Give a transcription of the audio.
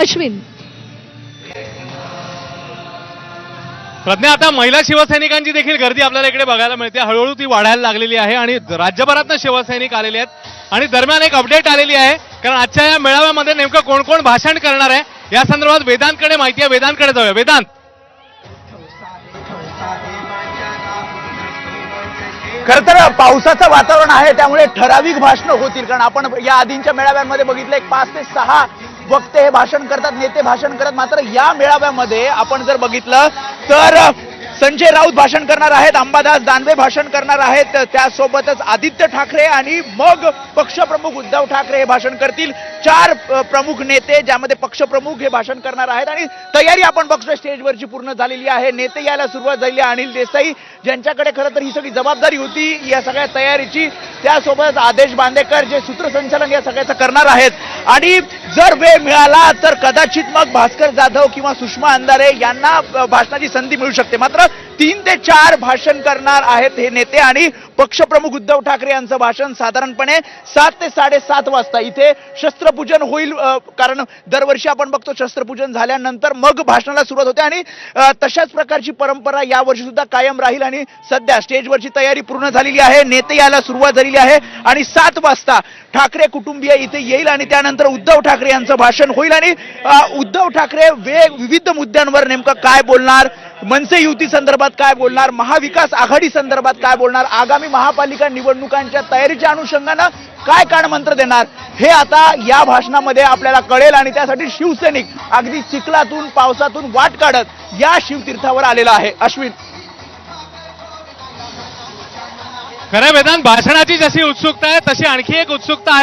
अश्विन. प्रज्ञा आता महिला शिवसैनिकांची देखील गर्दी आपल्याला इकडे बघायला मिळते. हळूहळू ती वाढायला लागलेली आहे आणि राज्यभरातनं शिवसैनिक आलेले आहेत. आणि दरम्यान एक अपडेट आलेली आहे कारण आजच्या या मेळाव्यामध्ये नेमकं कोण कोण भाषण करणार आहे? या संदर्भात वेदांतकडे माहिती आहे. वेदांतकडे जाऊया. वेदांत. खर तर पावसाचं वातावरण आहे त्यामुळे ठराविक भाषणं होतील. कारण आपण या आधींच्या मेळाव्यांमध्ये बघितलं एक पाच ते सहा वक्ते हे भाषण करतात नेते भाषण करतात. मात्र या मेळाव्यामध्ये आपण जर बघितलं तर संजय राऊत भाषण करणार आहेत अंबादास दानवे भाषण करणार आहेत. त्यासोबतच आदित्य ठाकरे आणि मग पक्षप्रमुख उद्धव ठाकरे हे भाषण करतील. चार प्रमुख नेते ज्यामध्ये पक्षप्रमुख हे भाषण करणार आहेत आणि तयारी आपण बघतोय स्टेजवरची पूर्ण झालेली आहे. नेते यायला सुरुवात झाली आहे. अनिल देसाई ज्यांच्याकडे खरं तर ही सगळी जबाबदारी होती या सगळ्या तयारीची. त्यासोबत आदेश बांदेकर जे सूत्रसंचालन या सगळ्याचं करणार आहेत. आणि जर वेळ मिळाला तर कदाचित मग भास्कर जाधव किंवा सुषमा अंधारे यांना भाषणाची संधी मिळू शकते. मात्र तीन ते चार भाषण करणार आहेत हे नेते आणि पक्षप्रमुख उद्धव ठाकरे यांचं भाषण साधारणपणे सात ते साडेसात वाजता. इथे शस्त्रपूजन होईल कारण दरवर्षी आपण बघतो शस्त्रपूजन झाल्यानंतर मग भाषणाला सुरुवात होते आणि तशाच प्रकारची परंपरा यावर्षी सुद्धा कायम राहील आणि सध्या स्टेजवरची तयारी पूर्ण झालेली आहे नेते यायला सुरुवात झालेली आहे आणि सात वाजता ठाकरे कुटुंबीय इथे येईल आणि त्यानंतर उद्धव ठाकरे यांचं भाषण होईल आणि उद्धव ठाकरे वेग विविध मुद्द्यांवर नेमकं काय बोलणार मनसे युती संदर्भात काय बोलणार? महाविकास आघाडी संदर्भात काय बोलणार? आगामी महापालिका निवडणुकांच्या तयारीच्या अनुषंगानं काय कानमंत्र देणार? हे आता या भाषणामध्ये आपल्याला कळेल आणि त्यासाठी शिवसैनिक अगदी चिखलातून पावसातून वाट काढत या शिवतीर्थावर आलेला आहे. अश्विन. खरं वेदांत भाषणाची जशी उत्सुकता आहे तशी आणखी एक उत्सुकता आहे.